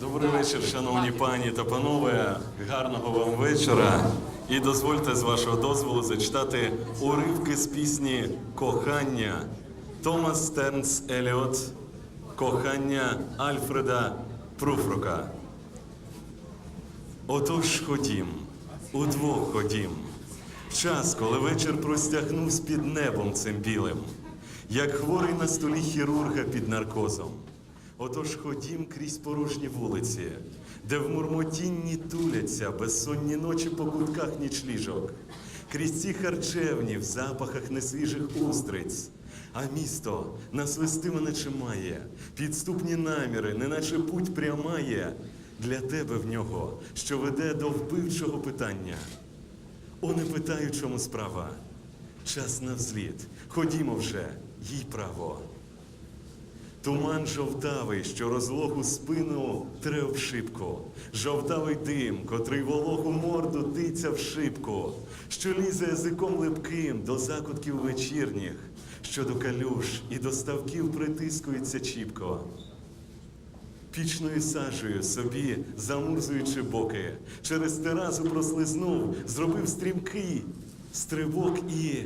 Добрий вечір, шановні пані та панове. Гарного вам вечора. І дозвольте з вашого дозволу зачитати уривки з пісні Кохання Томас Стернс Еліот. Кохання Альфреда Пруфрука. Отож ходім, удвох ходім. Час, коли вечір простягнувся під небом цим білим, як хворий на столі хірурга під наркозом. Отож ходім крізь порожні вулиці, де в мурмотінні туляться безсонні ночі по кутках нічліжок, крізь ці харчевні в запахах несвіжих устриць. А місто насвисти мене чимає, підступні наміри, неначе путь прямає для тебе в нього, що веде до вбивчого питання. О, не питаю, чому справа. Час на взліт. Ходімо вже, їй право. Туман жовтавий, що розлогу спину тре шибку, жовтавий дим, котрий вологу морду тиця в шибку, що лізе язиком липким до закутків вечірніх, що до калюш і до ставків притискується чіпко. Пічною сажею собі замурзуючи боки, через теразу прослизнув, зробив стрімкий стрибок і,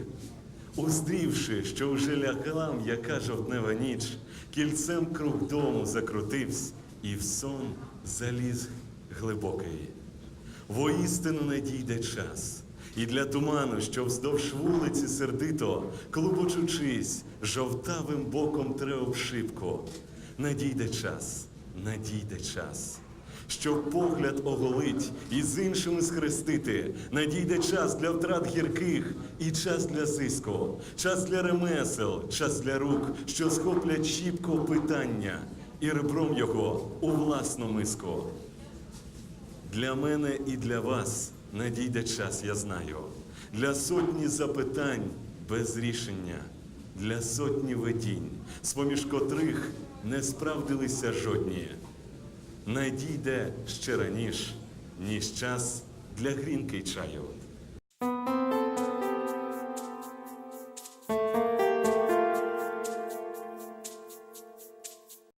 уздрівши, що вже лягла м'яка жовтнева ніч, кільцем круг дому закрутився і в сон заліз глибокий. Воістину надійде час, і для туману, що вздовж вулиці сердито, клубочучись, жовтавим боком тре об шибку. Надійде час, надійде час. Щоб погляд оголить і з іншими схрестити, надійде час для втрат гірких і час для зиску, час для ремесел, час для рук, що схоплять чіпко питання і ребром його у власну миску. Для мене і для вас надійде час, я знаю. Для сотні запитань без рішення, для сотні видінь, з-поміж котрих не справдилися жодні. Надійде ще раніш, ніж час для грінки чаю.